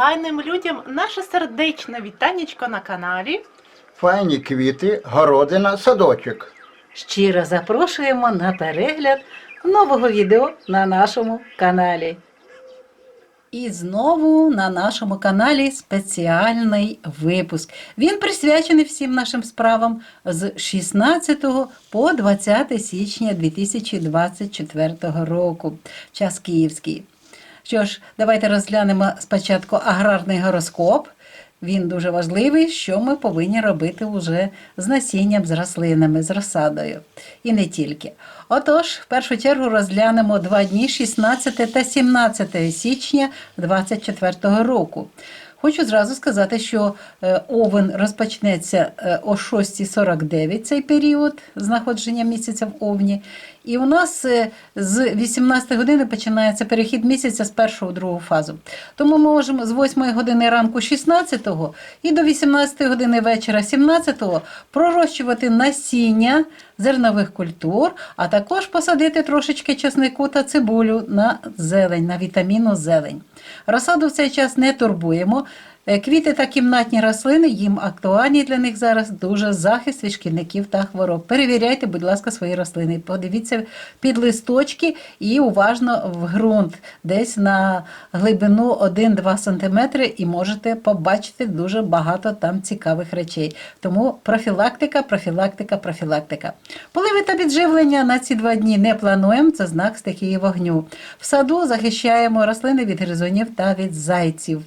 файним людям наше сердечне вітанечко на каналі. Файні квіти, городина, садочок. Щиро запрошуємо на перегляд нового відео на нашому каналі. І знову на нашому каналі спеціальний випуск. Він присвячений всім нашим справам з 16 по 20 січня 2024 року. Час київський. Що ж, давайте розглянемо спочатку аграрний гороскоп. Він дуже важливий, що ми повинні робити вже з насінням, з рослинами, з розсадою. І не тільки. Отож, в першу чергу розглянемо два дні 16 та 17 січня 2024 року. Хочу зразу сказати, що е, овен розпочнеться е, о 6.49 цей період знаходження місяця в овні. І у нас е, з 18 години починається перехід місяця з першого в другу фазу. Тому ми можемо з 8 години ранку 16-го і до 18 години вечора 17-го пророщувати насіння зернових культур, а також посадити трошечки чеснику та цибулю на зелень, на вітамінну зелень. Розсаду в цей час не турбуємо. Е, Квіти та кімнатні рослини їм актуальні для них зараз дуже захист від шкідників та хвороб. Перевіряйте, будь ласка, свої рослини. Подивіться під листочки і уважно в ґрунт, десь на глибину 1-2 см, і можете побачити дуже багато там цікавих речей. Тому профілактика, профілактика, профілактика. Поливи та підживлення на ці два дні не плануємо. Це знак стихії вогню. В саду захищаємо рослини від гризунів та від зайців.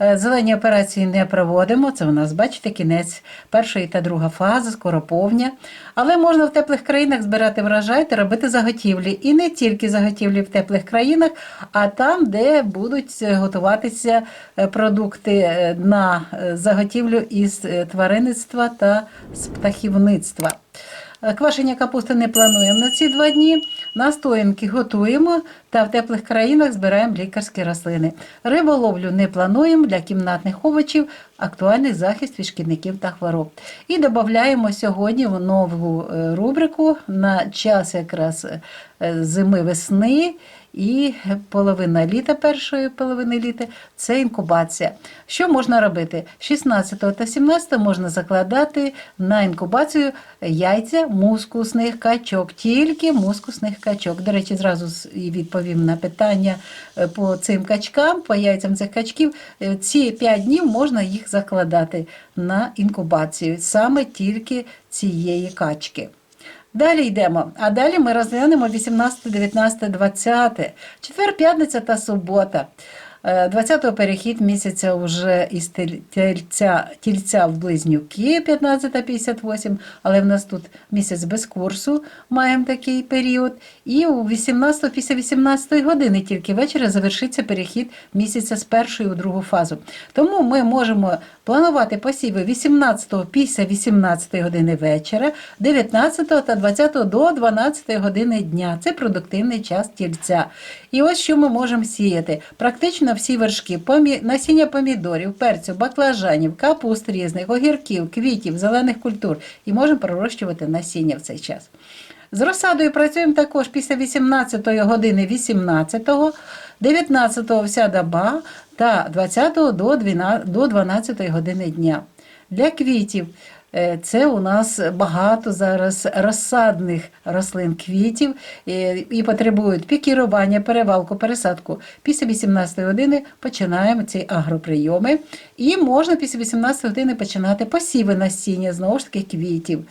Е, Зелені операції не проводимо. Це у нас, бачите, кінець першої та друга фази, скоро повня. Але можна в теплих країнах збирати врожай та робити заготівлі. І не тільки заготівлі в теплих країнах, а там, де будуть готуватися е, продукти е, на заготівлю із тваринництва та з птахівництва. Квашення капусти не плануємо на ці два дні. Настоянки готуємо та в теплих країнах збираємо лікарські рослини. Риболовлю не плануємо для кімнатних овочів, актуальний захист від шкідників та хвороб. І додаємо сьогодні в нову е, рубрику на час якраз е, зими весни. І половина літа, першої половини літа це інкубація. Що можна робити? 16 та 17 можна закладати на інкубацію яйця мускусних качок, тільки мускусних качок. До речі, зразу відповім на питання е, по цим качкам, по яйцям цих качків. Е, Ці 5 днів можна їх закладати на інкубацію, саме тільки цієї качки. Далі йдемо. А далі ми розглянемо 18, 19, 20, четвер, п'ятниця та субота. Е, 20-го перехід місяця вже із тельця, тільця в близнюки 15-58, але в нас тут місяць без курсу, маємо такий період. І у 18 після 18 години тільки ввечері завершиться перехід місяця з першої у другу фазу. Тому ми можемо планувати посіви 18 після 18 години вечора, 19 та 20 до 12 години дня. Це продуктивний час тільця. І ось що ми можемо сіяти. Практично всі вершки, помі... насіння помідорів, перцю, баклажанів, капуст різних, огірків, квітів, зелених культур. І можемо пророщувати насіння в цей час. З розсадою працюємо також після 18 години 18-го, 19-го вся доба та 20-го до 12 години дня. Для квітів це у нас багато зараз розсадних рослин квітів е, і потребують пікірування, перевалку, пересадку. Після 18 години починаємо ці агроприйоми. І можна після 18 години починати посіви насіння, знову ж таки, квітів.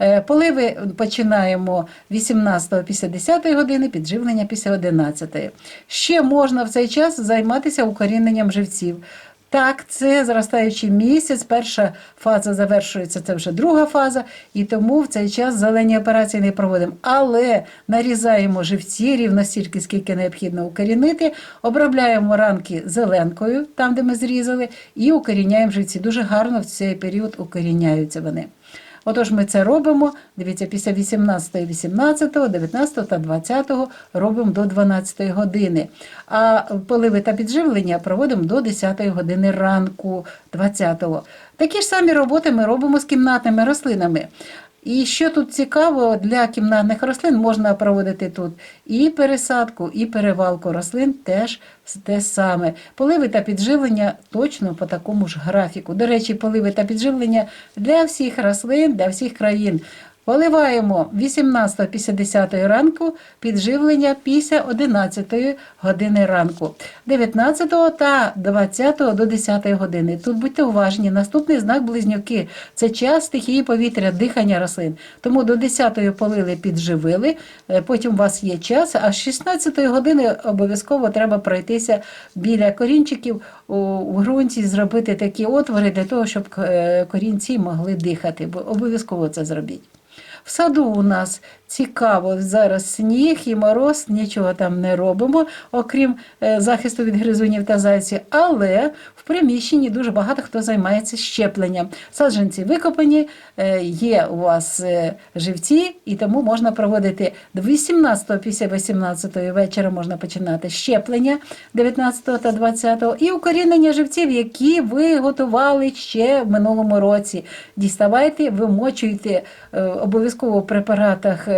Е, Поливи починаємо 18 після 10 години, підживлення після 11. Ще можна в цей час займатися укоріненням живців. Так, це зростаючий місяць, перша фаза завершується, це вже друга фаза, і тому в цей час зелені операції не проводимо. Але нарізаємо живці рівно стільки, скільки необхідно укорінити, обробляємо ранки зеленкою, там, де ми зрізали, і укоріняємо живці. Дуже гарно в цей період укоріняються вони. Отож, ми це робимо. Дивіться, після 18, 18, 19 та 20 робимо до 12 години. А поливи та підживлення проводимо до 10 години ранку 20-го. Такі ж самі роботи ми робимо з кімнатними рослинами. І що тут цікаво, для кімнатних рослин можна проводити тут і пересадку, і перевалку рослин теж те саме. Поливи та підживлення точно по такому ж графіку. До речі, поливи та підживлення для всіх рослин, для всіх країн. Поливаємо 18 після 10 ранку, підживлення після 11 години ранку, 19 та 20 до 10 години. Тут будьте уважні. Наступний знак близнюки це час стихії повітря, дихання рослин. Тому до 10 полили, підживили, е, потім у вас є час, а з 16 години обов'язково треба пройтися біля корінчиків у, у ґрунті, зробити такі отвори для того, щоб е, корінці могли дихати. Бо обов'язково це зробіть. В саду у нас цікаво зараз сніг і мороз, нічого там не робимо, окрім е, захисту від гризунів та зайців. Але в приміщенні дуже багато хто займається щепленням. Саджанці викопані, е, є у вас е, живці, і тому можна проводити до 18 після 18 вечора можна починати щеплення 19 та 20 і укорінення живців, які ви готували ще в минулому році. Діставайте, вимочуйте обов'язково в препаратах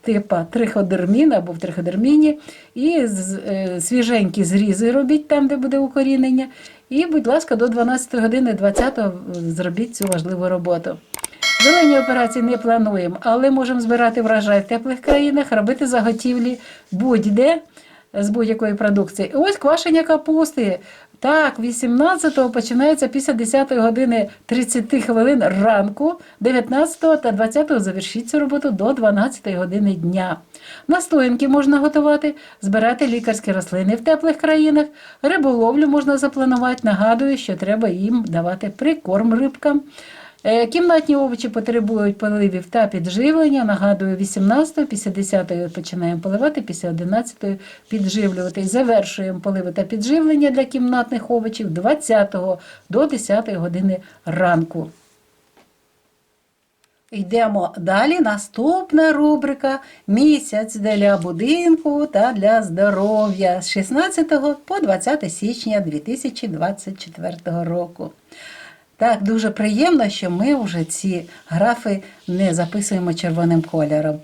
типа триходермін або в триходерміні, і е, свіженькі зрізи робіть там, де буде укорінення. І, будь ласка, до 12 години 20 зробіть цю важливу роботу. Зелені операції не плануємо, але можемо збирати врожай в теплих країнах, робити заготівлі будь-де з будь-якої продукції. Ось квашення капусти. Так, 18-го починається після 10 години 30 хвилин ранку, 19-го та 20-го завершіть роботу до 12 години дня. Настоянки можна готувати, збирати лікарські рослини в теплих країнах, риболовлю можна запланувати. Нагадую, що треба їм давати прикорм рибкам. Е, Кімнатні овочі потребують поливів та підживлення. Нагадую, 18 після 10 починаємо поливати, після 11 підживлювати. Завершуємо поливи та підживлення для кімнатних овочів 20 до 10 години ранку. Йдемо далі. Наступна рубрика Місяць для будинку та для здоров'я з 16 по 20 січня 2024 року. Так, дуже приємно, що ми вже ці графи не записуємо червоним кольором.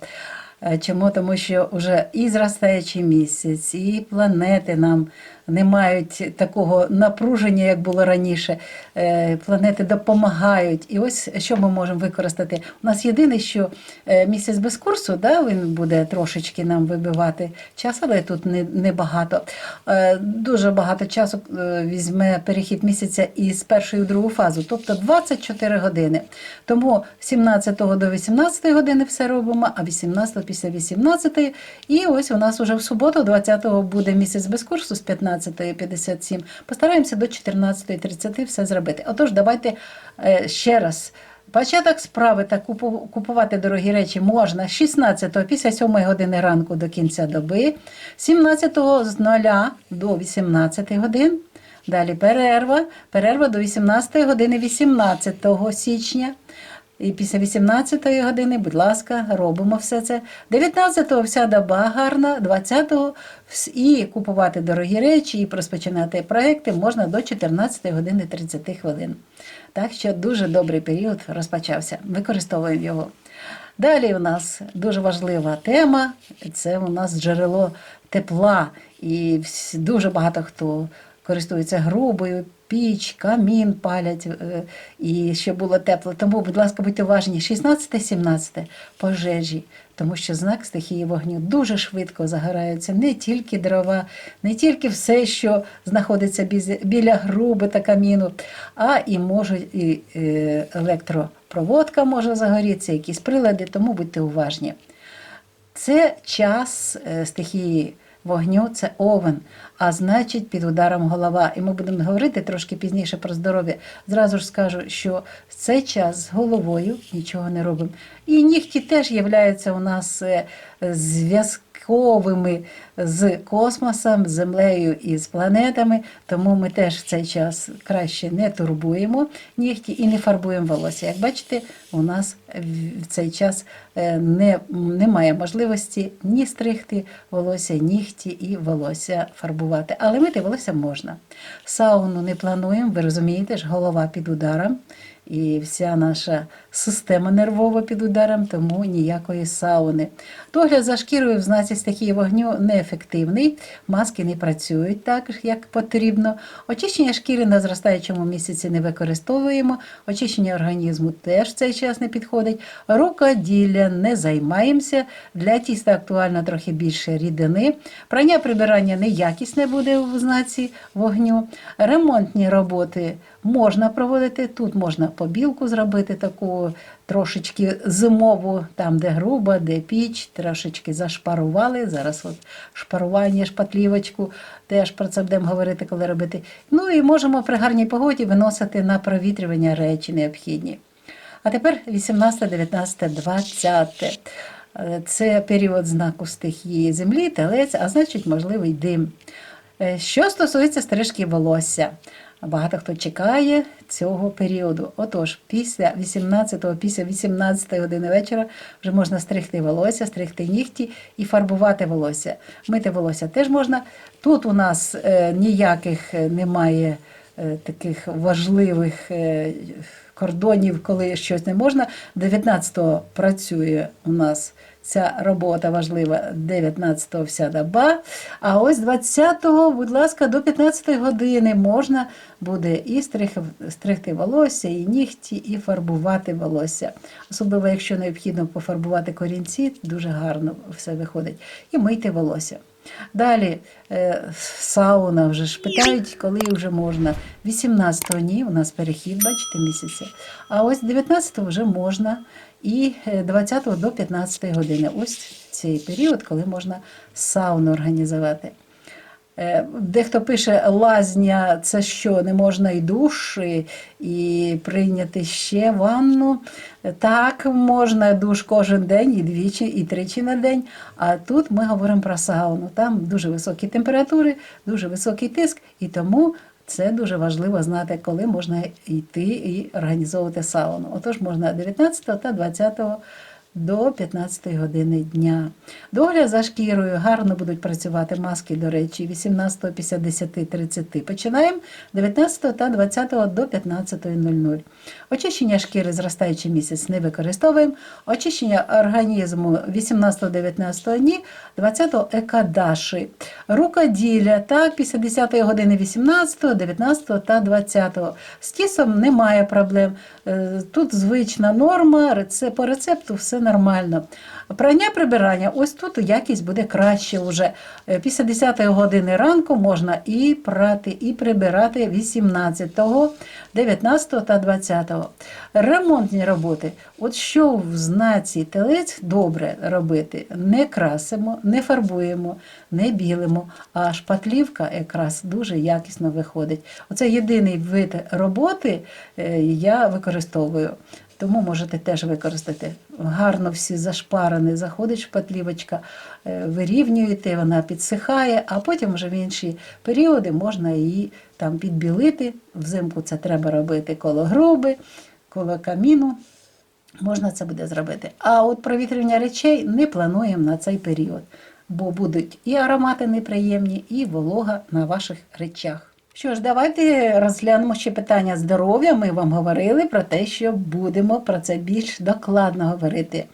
Е, Чому? Тому що вже і зростаючий місяць, і планети нам не мають такого напруження, як було раніше. Е, Планети допомагають. І ось що ми можемо використати. У нас єдине, що е, місяць без курсу, да, він буде трошечки нам вибивати час, але тут не, не. Дуже багато часу візьме перехід місяця із першої в другу фазу, тобто 24 години. Тому 17 до 18 години все робимо, а 18 після 18. І ось у нас уже в суботу, 20-го, буде місяць без курсу з 15.57. Постараємося до 14.30 все зробити. Отож, давайте е, ще раз. Початок справи та купувати дорогі речі можна з 16 після 7 години ранку до кінця доби, 17 з 0 до 18 годин. Далі перерва. Перерва до 18 години 18 січня. І після 18 години, будь ласка, робимо все це. 19-го вся доба гарна, 20-го і купувати дорогі речі, і розпочинати проекти можна до 14 години 30 хвилин. Так що дуже добрий період розпочався. Використовуємо його. Далі у нас дуже важлива тема це у нас джерело тепла. І дуже багато хто користується грубою, піч, камін палять, е, і щоб було тепло. Тому, будь ласка, будьте уважні, 16-17 пожежі, тому що знак стихії вогню дуже швидко загораються не тільки дрова, не тільки все, що знаходиться біля груби та каміну, а і можуть і е, електропроводка може загорітися, якісь прилади, тому будьте уважні. Це час е, стихії вогню, це овен, а значить під ударом голова. І ми будемо говорити трошки пізніше про здоров'я. Зразу ж скажу, що в цей час з головою нічого не робимо. І нігті теж являються у нас е, зв'язковими з космосом, з землею і з планетами, тому ми теж в цей час краще не турбуємо нігті і не фарбуємо волосся. Як бачите, у нас в цей час е, не, немає можливості ні стригти волосся, нігті і волосся фарбувати. Але мити волосся можна. Сауну не плануємо, ви розумієте ж, голова під ударом. І вся наша система нервова під ударом, тому ніякої сауни. Догляд за шкірою в знаці стихії вогню неефективний, маски не працюють так, як потрібно. Очищення шкіри на зростаючому місяці не використовуємо, очищення організму теж в цей час не підходить. Рукоділля не займаємося. Для тіста актуально трохи більше рідини. Прання прибирання неякісне буде в знаці вогню. Ремонтні роботи можна проводити. Тут можна побілку зробити таку трошечки зимову, там, де груба, де піч, трошечки зашпарували. Зараз от шпарування, шпатлівочку, теж про це будемо говорити, коли робити. Ну і можемо при гарній погоді виносити на провітрювання речі необхідні. А тепер 18, 19, 20. Е, Це період знаку стихії землі, телець, а значить, можливий дим. Е, Що стосується стрижки волосся, багато хто чекає цього періоду. Отож, після 18-го, після 18 години вечора вже можна стригти волосся, стригти нігті і фарбувати волосся. Мити волосся теж можна. Тут у нас е, ніяких е, немає е, таких важливих е, кордонів, коли щось не можна. 19-го працює у нас ця робота важлива, 19-го вся доба. А ось 20-го, будь ласка, до 15-ї години можна буде і стригти волосся, і нігті, і фарбувати волосся. Особливо, якщо необхідно пофарбувати корінці, дуже гарно все виходить. І мити волосся. Далі е, сауна вже ж питають, коли вже можна. 18-го ні, у нас перехід, бачите, місяця. А ось 19-го вже можна. І е, 20 до 15 години. Ось цей період, коли можна сауну організувати. Е, Дехто пише, лазня це що, не можна і душ, і, і прийняти ще ванну. Е, Так, можна душ кожен день, і двічі, і тричі на день. А тут ми говоримо про сауну. Там дуже високі температури, дуже високий тиск, і тому це дуже важливо знати, коли можна йти і організовувати сауну. Отож, можна 19 та 20 до 15 години дня. Догляд за шкірою гарно будуть працювати маски, до речі, 18, 50, 10, 30. Починаємо 19 та 20 до 15.00. Очищення шкіри зростаючий місяць не використовуємо. Очищення організму 18-19 дні, 20 екадаші. Рукоділля так, після 10 години 18, 19 та 20. З тісом немає проблем. Е, Тут звична норма, по рецепту все нормально. Прання прибирання, ось тут якість буде краще вже. Е, Після 10 години ранку можна і прати, і прибирати 18, 19 та 20. Ремонтні роботи. От що в знаці телець добре робити? Не красимо, не фарбуємо, не білимо, а шпатлівка якраз дуже якісно виходить. Оце єдиний вид роботи е, я використовую. Тому можете теж використати. Гарно всі зашпарені, заходить шпатлівочка, е, вирівнюєте, вона підсихає, а потім вже в інші періоди можна її там підбілити. Взимку це треба робити коло груби, коло каміну. Можна це буде зробити. А от провітрювання речей не плануємо на цей період, бо будуть і аромати неприємні, і волога на ваших речах. Що ж, давайте розглянемо ще питання здоров'я. Ми вам говорили про те, що будемо про це більш докладно говорити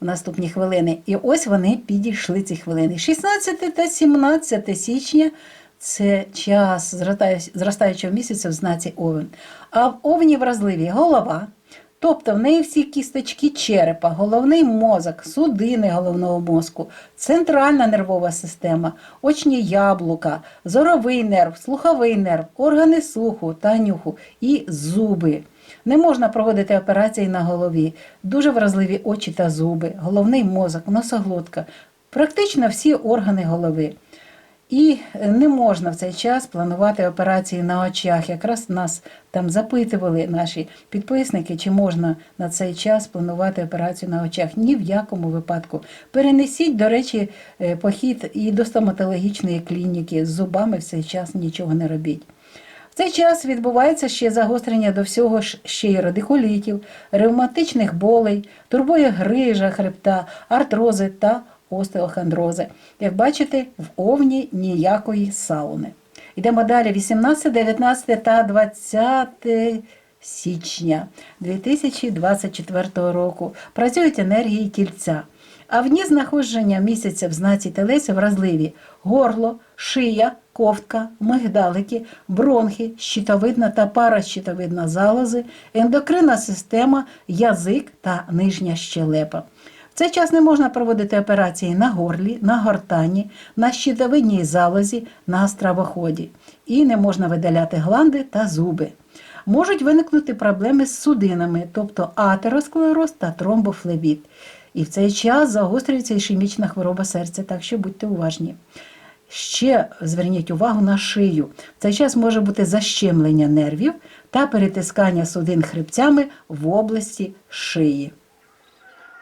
в наступні хвилини. І ось вони підійшли ці хвилини. 16 та 17 січня це час зростаючого місяця в знаці Овен. А в Овні вразливі голова. Тобто в неї всі кісточки черепа, головний мозок, судини головного мозку, центральна нервова система, очні яблука, зоровий нерв, слуховий нерв, органи слуху та нюху і зуби. Не можна проводити операції на голові, дуже вразливі очі та зуби, головний мозок, носоглотка, практично всі органи голови. І не можна в цей час планувати операції на очах. Якраз нас там запитували наші підписники, чи можна на цей час планувати операцію на очах. Ні в якому випадку. Перенесіть, до речі, е, похід і до стоматологічної клініки. З зубами в цей час нічого не робіть. В цей час відбувається ще загострення до всього ще й радикулітів, ревматичних болей, турбує грижа хребта, артрози та остеохондрози. Як бачите, в овні ніякої сауни. Йдемо далі. 18, 19 та 20 січня 2024 року працюють енергії тільця. А в дні знаходження місяця в знаці телесі вразливі горло, шия, ковтка, мигдалики, бронхи, щитовидна та паращитовидна залози, ендокринна система, язик та нижня щелепа. Цей час не можна проводити операції на горлі, на гортані, на щитовидній залозі, на стравоході. І не можна видаляти гланди та зуби. Можуть виникнути проблеми з судинами, тобто атеросклероз та тромбофлебіт. І в цей час загострюється ішемічна хвороба серця, так що будьте уважні. Ще зверніть увагу на шию. В цей час може бути защемлення нервів та перетискання судин хребцями в області шиї.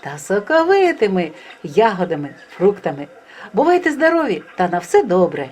та соковитими ягодами, фруктами. Бувайте здорові та на все добре!